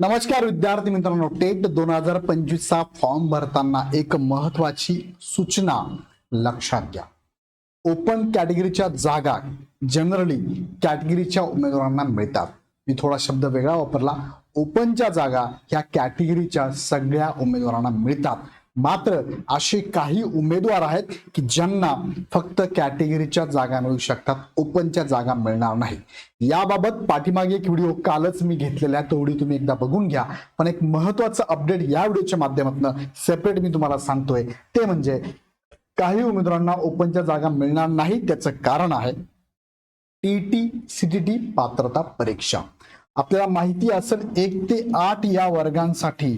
नमस्कार विद्यार्थी मित्रांनो टेट दोन हजार पंचवीसचा फॉर्म भरताना एक महत्वाची सूचना लक्षात घ्या. ओपन कॅटेगरीच्या जागा जनरली कॅटेगरीच्या उमेदवारांना मिळतात. मी थोडा शब्द वेगळा वापरला. ओपनच्या जागा ह्या कॅटेगरीच्या सगळ्या उमेदवारांना मिळतात. मात्र असे काही उमेदवार आहेत की ज्यांना फक्त कॅटेगरीच्या जागा मिळू शकतात ओपनच्या जागा मिळणार नाही. याबाबत पाठीमागे एक व्हिडिओ कालच मी घेतलेला आहे तो व्हिडिओ तुम्ही एकदा बघून घ्या. पण एक महत्वाचं अपडेट या व्हिडिओच्या माध्यमातून सेपरेट मी तुम्हाला सांगतोय. ते म्हणजे काही उमेदवारांना ओपनच्या जागा मिळणार नाही त्याचं कारण आहे टीटी सीटीटी पात्रता परीक्षा. आपल्याला माहिती असेल एक ते आठ या वर्गांसाठी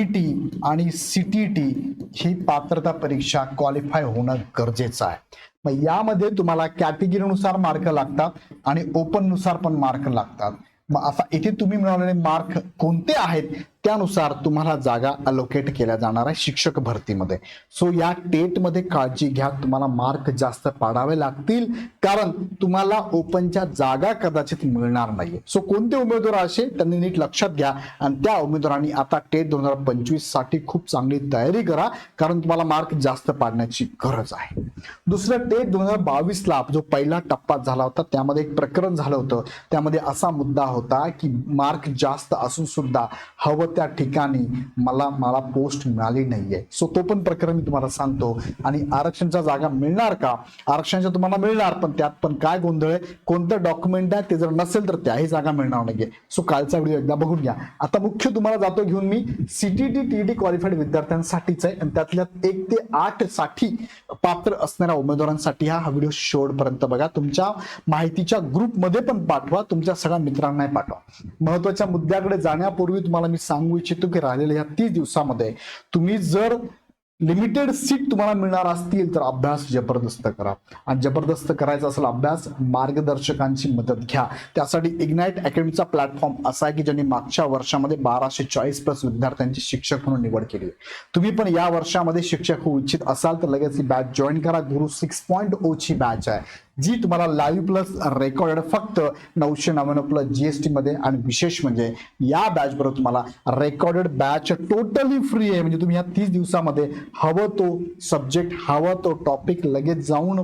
ईटी आणि सीटीटी ही पात्रता परीक्षा क्वालिफाय होणं गरजेचं आहे. मग यामध्ये तुम्हाला कॅटेगरीनुसार मार्क लागतात आणि ओपननुसार पण मार्क लागतात. मग असा इथे तुम्ही मिळवलेले मार्क कोणते आहेत? त्यानुसार तुम्हाला जागा अलोकेट केल्या जाणार आहे शिक्षक भरतीमध्ये. सो या टेटमध्ये काळजी घ्या. तुम्हाला मार्क जास्त पाडावे लागतील. कारण तुम्हाला ओपनच्या जागा कदाचित मिळणार नाहीये. सो कोणते उमेदवार असे? त्यांनी नीट लक्षात घ्या. आणि त्या उमेदवारांनी आता टेट दोन हजार पंचवीससाठी खूप चांगली तयारी करा. कारण तुम्हाला मार्क जास्त पाडण्याची गरज आहे. दुसरं टेट दोन हजार बावीस ला जो पहिला टप्पा झाला होता त्यामध्ये एक प्रकरण झालं होतं. त्यामध्ये असा मुद्दा होता की मार्क जास्त असून सुद्धा हवं त्या ठिकाणी मला मला पोस्ट मिळाली नाहीये. सो तो पण प्रकरण मी तुम्हाला सांगतो. आणि आरक्षणच्या जागा मिळणार का? आरक्षणच्या तुम्हाला मिळणार पण त्यात पण काय गोंधळ आहे? कोणतं डॉक्युमेंट आहे? ते जर नसेल तर त्याही जागा मिळणार नाहीये. सो कालचा व्हिडिओ एकदा बघून घ्या. आता मुख्य तुम्हाला जातो घेऊन मी सीटीटी टीटी क्वालिफाईड विद्यार्थ्यांसाठीच आहे. आणि त्यातल्या एक ते आठसाठी पात्र असणाऱ्या उमेदवारांसाठी हा व्हिडिओ शेवटपर्यंत बघा. तुमच्या माहितीच्या ग्रुपमध्ये पण पाठवा. तुमच्या सगळ्या मित्रांनाही पाठवा. महत्त्वाच्या मुद्द्याकडे जाण्यापूर्वी तुम्हाला मी सांग इच्छितो की राहिलेल्या या तीस दिवसामध्ये. तुम्ही जर लिमिटेड सीट तुम्हाला मिळणार असतील तर अभ्यास जबरदस्त करा. आणि जबरदस्त करायचा असेल अभ्यास मार्गदर्शकांची मदत घ्या. त्यासाठी इग्नाइट अकॅडमीचा प्लॅटफॉर्म असा आहे की ज्यांनी मागच्या वर्षामध्ये बाराशे चाळीस प्लस विद्यार्थ्यांची शिक्षक म्हणून निवड केली तुम्ही पण या वर्षामध्ये शिक्षक होऊ इच्छित असाल तर लगेच ही बॅच जॉईन करा. गुरु सिक्स पॉईंट oh ची बॅच आहे. जी तुम्हाला लाईव्ह प्लस रेकॉर्डेड फक्त नऊशे नव्याण्णव प्लस जीएसटी मध्ये आणि विशेष म्हणजे या बॅच बरोबर तुम्हाला रेकॉर्डेड बॅच टोटली फ्री आहे. म्हणजे तुम्ही या तीस दिवसामध्ये हवं तो सब्जेक्ट हवा तो टॉपिक लगेच जाऊन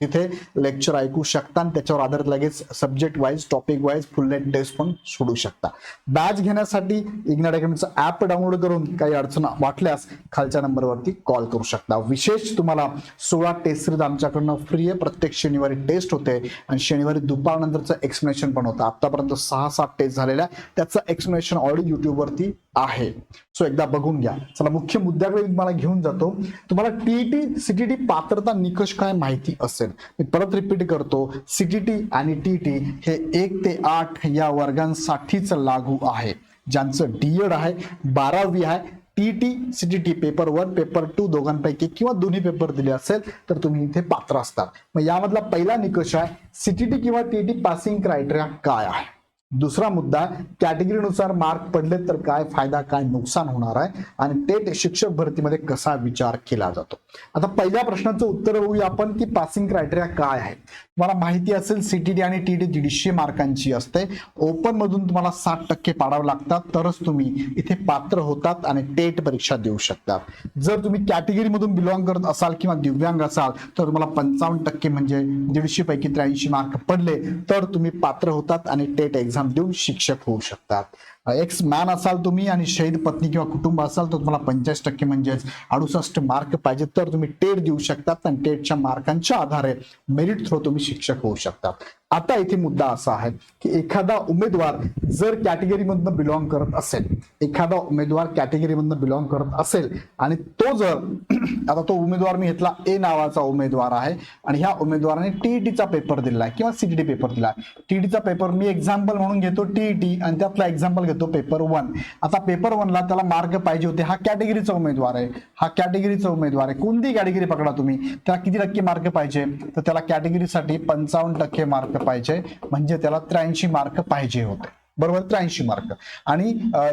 तिथे लेक्चर ऐकू शकता आणि त्याच्यावर आधारित लगेच subject wise topic wise full length test पण सोडू शकता. बॅच घेण्यासाठी इग्नाट अकॅडमीचं ॲप डाउनलोड करून काही अडचण वाटल्यास खालच्या नंबरवरती कॉल करू शकता. विशेष तुम्हाला सोळा टेस्ट सिरीज आमच्याकडनं फ्री आहे. प्रत्येक शनिवारी टेस्ट होते आणि शनिवारी दुपारनंतरचं एक्सप्लेनेशन पण होतं. आतापर्यंत सहा सात टेस्ट झालेल्या त्याचं एक्सप्लेनेशन ऑलरेडी युट्यूबवरती आहे. सो एकदा बघून घ्या. चला मुख्य मुद्द्याकडे तुम्हाला घेऊन जातो. तुम्हाला टीईटी सीटीटी पात्रता निकष काय माहिती असेल? मी परत रिपीट करतो. सीटीटी आणि टीटी हे एक ते आठ या वर्गांसाठीच लागू आहे. ज्यांचं डीएड आहे बारावी आहे TET CTET paper one paper two दोघांपैकी किंवा दोन्ही पेपर दिले असेल तर तुम्ही इथे पात्र असतात. मग यामधला पहिला निकष आहे सीटीटी किंवा टीटी पासिंग क्रायटेरिया काय आहे? दुसरा मुद्दा कॅटेगरीनुसार मार्क पडले तर काय फायदा काय नुकसान होणार आहे? आणि टेट शिक्षक भरतीमध्ये कसा विचार केला जातो? आता पहिल्या प्रश्नाचं उत्तर होऊया आपण की पासिंग क्रायटेरिया काय आहे तुम्हाला माहिती असेल सीटीडी आणि टीडी दीडशे मार्कांची असते. ओपन मधून तुम्हाला साठ टक्के पाडावं लागतात तरच तुम्ही इथे पात्र होतात आणि टेट परीक्षा देऊ शकतात. जर तुम्ही कॅटेगरीमधून बिलॉंग करत असाल किंवा दिव्यांग असाल तर तुम्हाला पंचावन्न टक्के म्हणजे दीडशे पैकी त्र्याऐंशी मार्क पडले तर तुम्ही पात्र होतात आणि टेट एक्झाम एक्झाम देऊन शिक्षक होऊ शकतात. एक्स मॅन असाल तुम्ही आणि शहीद पत्नी किंवा कुटुंब असाल तर तुम्हाला पंचेचाळीस टक्के म्हणजेच अडुसष्ट मार्क पाहिजे तर तुम्ही टेट देऊ शकतात आणि टेटच्या मार्कांच्या आधारे मेरिट थ्रू तुम्ही शिक्षक होऊ शकतात. आता इथे मुद्दा असा आहे की एखादा उमेदवार जर कॅटेगरीमधनं बिलॉंग करत असेल एखादा उमेदवार कॅटेगरीमधनं बिलॉंग करत असेल आणि तो जर आता तो उमेदवार मी घेतला ए नावाचा उमेदवार आहे आणि ह्या उमेदवाराने टीईटीचा पेपर दिलाय किंवा सीटीटी पेपर दिला आहे. टीईटीचा पेपर मी एक्झाम्पल म्हणून घेतो टीईटी आणि त्यातला एक्झाम्पल घेतो. पेपर वन आता पेपर वनला त्याला मार्क पाहिजे होते. हा कॅटेगरीचा उमेदवार आहे. हा कॅटेगरीचा उमेदवार आहे. कोणती कॅटेगरी पकडा तुम्ही? त्याला किती टक्के मार्क पाहिजे? तर त्याला कॅटेगरीसाठी पंचावन्न टक्के मार्क पाहिजे. म्हणजे त्याला त्र्याऐंशी मार्क पाहिजे होते. बरोबर? त्र्याऐंशी मार्क आणि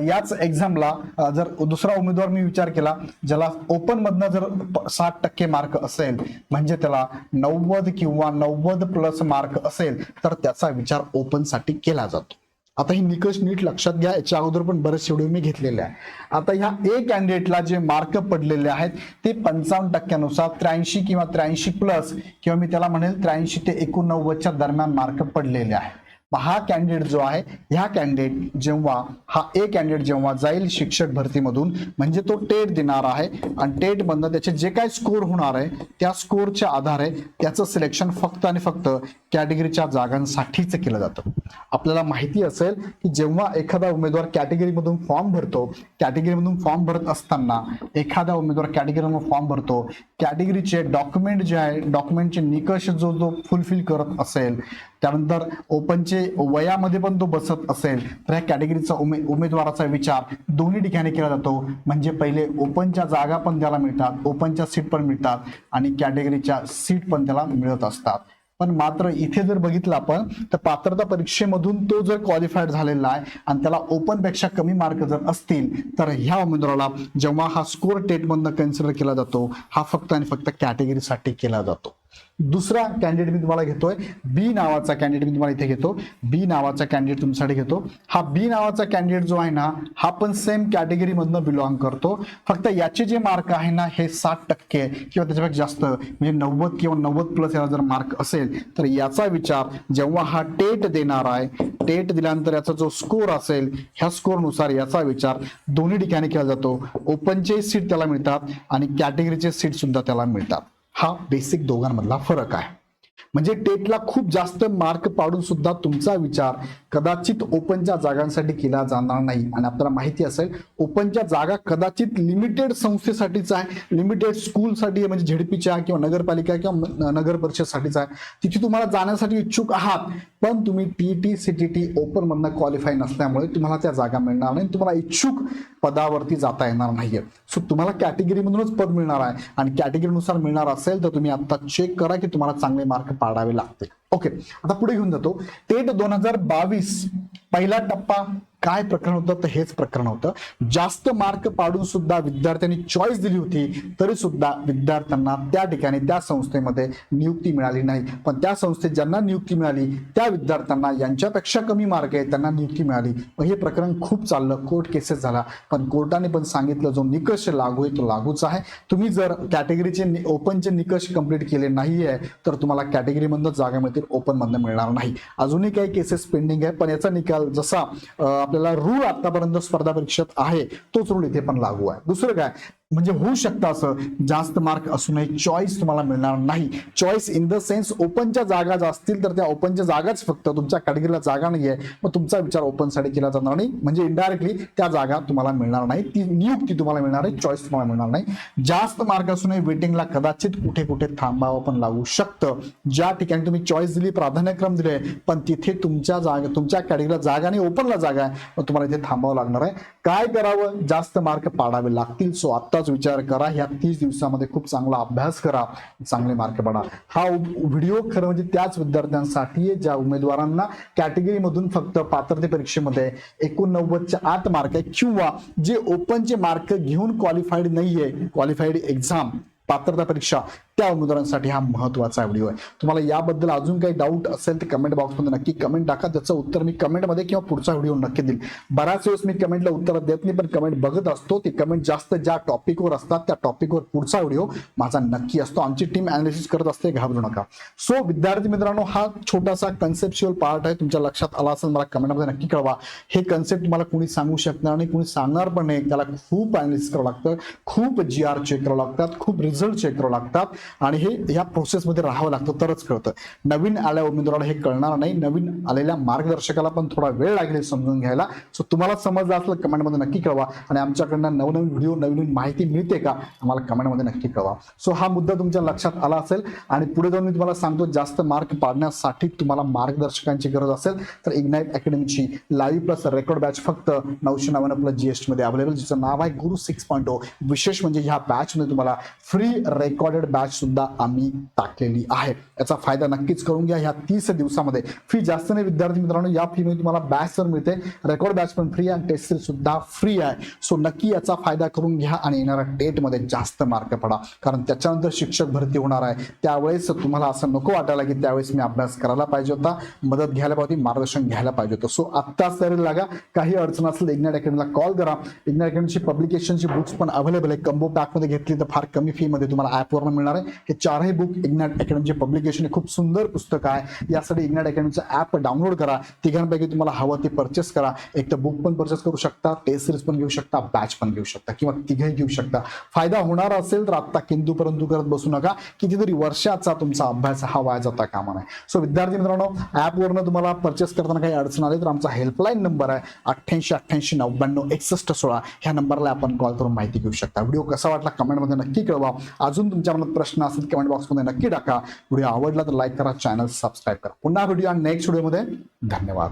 याच एक्झामला जर दुसरा उमेदवार मी विचार केला ज्याला ओपन मधनं जर साठ टक्के मार्क असेल म्हणजे त्याला नव्वद किंवा नव्वद प्लस मार्क असेल तर त्याचा विचार ओपनसाठी केला जातो. आता हे निकष नीट लक्षात घ्या याच्या अगोदर पण बरेच शेड्यूल मी घेतलेले आहे. आता ह्या ए कॅन्डिडेटला जे मार्क पडलेले आहेत ते पंचावन्न टक्क्यानुसार त्र्याऐंशी किंवा त्र्याऐंशी प्लस किंवा मी त्याला म्हणेल त्र्याऐंशी ते एकोणनव्वदच्या दरम्यान मार्क पडलेले आहे. हा कॅन्डिडेट जो आहे ह्या कॅन्डिडेट जेव्हा हा ए कॅन्डिडेट जेव्हा जाईल शिक्षक भरतीमधून म्हणजे तो टेट देणार आहे. आणि टेटमधनं त्याचे जे काय स्कोर होणार आहे त्या स्कोरच्या आधारे त्याचं सिलेक्शन फक्त आणि फक्त कॅटेगरीच्या जागांसाठीच केलं जातं. आपल्याला माहिती असेल की जेव्हा एखादा उमेदवार कॅटेगरीमधून फॉर्म भरतो कॅटेगरीमधून फॉर्म भरत असताना एखादा उमेदवार कॅटेगरीमधून फॉर्म भरतो कॅटेगरीचे डॉक्युमेंट जे आहे डॉक्युमेंटचे निकष जो जो फुलफिल करत असेल त्यानंतर ओपनचे वयामध्ये पण तो बसत असेल तर ह्या कॅटेगरीचा उमे उमेदवाराचा विचार दोन्ही ठिकाणी केला जातो. म्हणजे पहिले ओपनच्या जागा पण त्याला मिळतात ओपनच्या सीट पण मिळतात आणि कॅटेगरीच्या सीट पण त्याला मिळत असतात. पण मात्र इथे जर बघितलं आपण तर पात्रता परीक्षेमधून तो जर क्वालिफाईड झालेला आहे आणि त्याला ओपनपेक्षा कमी मार्क जर असतील तर ह्या उमेदवाराला जेव्हा हा स्कोर टेटमधनं कन्सिडर केला जातो हा फक्त आणि फक्त कॅटेगरीसाठी केला जातो. दुसरा कॅन्डिडेट मी तुम्हाला घेतोय. बी नावाचा कॅन्डिडेट मी तुम्हाला इथे घेतो. बी नावाचा कॅन्डिडेट तुमच्यासाठी घेतो. हा बी नावाचा कॅन्डिडेट जो आहे ना हा पण सेम कॅटेगरी मधनं बिलॉंग करतो. फक्त याचे जे मार्क आहे ना हे साठ टक्के किंवा त्याच्यापेक्षा जास्त म्हणजे नव्वद किंवा नव्वद प्लस याला जर मार्क असेल तर याचा विचार जेव्हा हा टेट देणार आहे टेट दिल्यानंतर याचा जो स्कोर असेल ह्या स्कोरनुसार याचा विचार दोन्ही ठिकाणी केला जातो. ओपनचे सीट त्याला मिळतात आणि कॅटेगरीचे सीट सुद्धा त्याला मिळतात. हा बेसिक दोघांमधला फरक आहे. म्हणजे टेटला खूप जास्त मार्क पाडून सुद्धा तुमचा विचार कदाचित ओपनच्या जागांसाठी केला जाणार नाही. आणि आपल्याला माहिती असेल ओपनच्या जागा कदाचित लिमिटेड संस्थेसाठीच आहे लिमिटेड स्कूलसाठी म्हणजे झेडपीच्या किंवा नगरपालिका किंवा म- नगर परिषदसाठीच आहे. तिथे तुम्हाला जाण्यासाठी इच्छुक आहात पण तुम्ही टीटी सीटीटी ओपन मधनं क्वालिफाय नसल्यामुळे तुम्हाला त्या जागा मिळणार नाही तुम्हाला इच्छुक पदावरती जाता येणार नाहीये. सो तुम्हाला कॅटेगरीमधूनच पद मिळणार आहे. आणि कॅटेगरीनुसार मिळणार असेल तर तुम्ही आता चेक करा की तुम्हाला चांगले मार्क पाडावे लागतील. ओके आता पुढे घेऊन जातो. टेट दोन हजार बावीस पहिला टप्पा काय प्रकरण होतं? तर हेच प्रकरण होतं. जास्त मार्क पाडून सुद्धा विद्यार्थ्यांनी चॉईस दिली होती तरी सुद्धा विद्यार्थ्यांना त्या ठिकाणी त्या संस्थेमध्ये नियुक्ती मिळाली नाही. पण त्या संस्थेत ज्यांना नियुक्ती मिळाली त्या विद्यार्थ्यांना यांच्यापेक्षा कमी मार्क आहे त्यांना नियुक्ती मिळाली. मग हे प्रकरण खूप चाललं कोर्ट केसेस झाला. पण कोर्टाने पण सांगितलं जो निकष लागू आहे तो लागूच आहे. तुम्ही जर कॅटेगरीचे ओपनचे निकष कंप्लीट केले नाहीये तर तुम्हाला कॅटेगरीमधनं जागा मिळते. ओपन मधनं मिळणार नाही. अजूनही काही केसेस पेंडिंग आहे पण याचा निकाल जसा आपल्याला रूल आतापर्यंत स्पर्धा परीक्षेत आहे तोच रूल इथे पण लागू आहे. दुसरं काय? म्हणजे होऊ शकतं असं. जास्त मार्क असूनही चॉईस तुम्हाला मिळणार नाही. चॉईस इन द सेन्स ओपनच्या जागा ज्या असतील तर त्या ओपनच्या जागाच फक्त तुमच्या कॅटेगरीला जागा नाही आहे मग तुमचा विचार ओपनसाठी केला जाणार नाही. म्हणजे इनडायरेक्टली त्या जागा तुम्हाला मिळणार नाही. ती नियुक्ती तुम्हाला मिळणार आहे चॉईस तुम्हाला मिळणार नाही. जास्त मार्क असूनही वेटिंगला कदाचित कुठे कुठे थांबावं पण लागू शकतं. ज्या ठिकाणी तुम्ही चॉईस दिली प्राधान्यक्रम दिले पण तिथे तुमच्या जागा तुमच्या कॅटेगरीला जागा आणि ओपनला जागा आहे मग तुम्हाला इथे थांबावं लागणार आहे. काय करावं? जास्त मार्क पाडावे लागतील. सो आत्ताच विचार करा. ह्या तीस दिवसामध्ये खूप चांगला अभ्यास करा. चांगले मार्क पाडा. हा व्हिडिओ खरं म्हणजे त्याच विद्यार्थ्यांसाठी आहे ज्या उमेदवारांना कॅटेगरीमधून फक्त पात्रते परीक्षेमध्ये एकोणनव्वदच्या आत मार्क आहे किंवा जे ओपनचे मार्क घेऊन क्वालिफाईड नाहीये क्वालिफाईड एक्झाम पात्रता परीक्षा त्या उमेदवारांसाठी हा महत्त्वाचा व्हिडिओ आहे. तुम्हाला याबद्दल अजून काही डाऊट असेल तर कमेंट बॉक्समध्ये नक्की कमेंट टाका. त्याचं उत्तर मी कमेंटमध्ये किंवा पुढचा व्हिडिओ नक्की देईल. बऱ्याच वेळेस मी कमेंटला उत्तर देत नाही पण कमेंट बघत असतो. ते कमेंट जास्त ज्या टॉपिकवर असतात त्या टॉपिकवर पुढचा व्हिडिओ माझा नक्की असतो. आमची टीम अनालिसिस करत असते घाबरू नका. सो विद्यार्थी मित्रांनो हा छोटासा कन्सेप्च्युअल पार्ट आहे. तुमच्या लक्षात आला असेल मला कमेंटमध्ये नक्की कळवा. हे कन्सेप्ट तुम्हाला कोणी सांगू शकणार नाही कोणी सांगणार पण नाही. त्याला खूप अनालिसिस करावं लागतं. खूप जी आर चेक करावं लागतात. खूप रिझल्ट चेक करावं लागतात. आणि हे ह्या प्रोसेसमध्ये राहावं लागतं तरच कळतं. नवीन आल्या उमेदवाराला हे कळणार नाही नवीन आलेल्या मार्गदर्शकाला पण थोडा वेळ लागेल समजून घ्यायला. सो तुम्हाला समजलं असलं कमेंटमध्ये नक्की कळवा. आणि आमच्याकडनं नवनवीन व्हिडिओ नवीन माहिती मिळते का आम्हाला कमेंटमध्ये नक्की कळवा. सो हा मुद्दा तुमच्या लक्षात आला असेल आणि पुढे जाऊन मी तुम्हाला सांगतो जास्त मार्क पाडण्यासाठी तुम्हाला मार्गदर्शकांची गरज असेल तर इग्नाईट अकॅडमीची लाईव्ह प्लस रेकॉर्ड बॅच फक्त नऊशे नव्याण्णव प्लस जीएसटी मध्ये अवेलेबल जिचं नाव आहे गुरु सिक्स पॉईंट oh. विशेष म्हणजे ह्या बॅचमध्ये तुम्हाला फ्री रेकॉर्डेड बॅच सुद्धा आम्ही टाकलेली आहे. याचा फायदा नक्कीच करून घ्या. ह्या तीस दिवसामध्ये फी जास्त नाही. विद्यार्थी मित्रांनो या फी मध्ये तुम्हाला बॅच तर मिळते. रेकॉर्ड बॅच पण फ्री आणि टेस्ट सुद्धा फ्री आहे. सो नक्की याचा फायदा करून घ्या आणि येणाऱ्या टेटमध्ये जास्त मार्क पडा. कारण त्याच्यानंतर शिक्षक भरती होणार आहे. त्यावेळेस तुम्हाला असं नको वाटायला की त्यावेळेस मी अभ्यास करायला पाहिजे होता. मदत घ्यायला पाहिजे मार्गदर्शन घ्यायला पाहिजे होतं. सो आत्ताच तरी लागा. काही अडचण असेल इग्नॅट अकॅडमीला कॉल करा. इग्नॅट अकॅडमीची पब्लिकेशनची बुक्स पण अवेलेबल आहे. कंबो पॅकमध्ये घेतली तर फार कमी फीमध्ये तुम्हाला ॲपवरून मिळणार आहे. हे चारही बुक इग्नॅट अकॅडमीचे पब्लिकेशन हे खूप सुंदर पुस्तक आहे. यासाठी इग्नॅट अकॅडमीचं ॲप डाउनलोड करा. तिघांपैकी तुम्हाला हवं ते परचेस करा. एक तर बुक पण परचेस करू शकता. टेस्ट सिरीज पण घेऊ शकता. बॅच पण घेऊ शकता. किंवा तिघही घेऊ शकता. फायदा होणार असेल तर आत्ता किंतू परंतु करत बसू नका. कितीतरी वर्षाचा तुमचा अभ्यास हा वाया जाता कामा नये. सो विद्यार्थी मित्रांनो ॲपवरनं तुम्हाला परचेस करताना काही अडचण आली तर आमचा हेल्पलाईन नंबर आहे अठ्ठ्याऐंशी अठ्ठ्याऐंशी नव्याण्णव एकसष्ट सोळा. ह्या नंबरला आपण कॉल करून माहिती घेऊ शकता. व्हिडिओ कसा वाटला कमेंटमध्ये नक्की कळवा. अजून तुमच्या मनात प्रश्न असेल कमेंट बॉक्समध्ये नक्की टाका. व्हिडिओ आवडला तर लाईक करा चॅनल सबस्क्राईब करा. पुन्हा व्हिडिओ आणि नेक्स्ट व्हिडिओमध्ये धन्यवाद.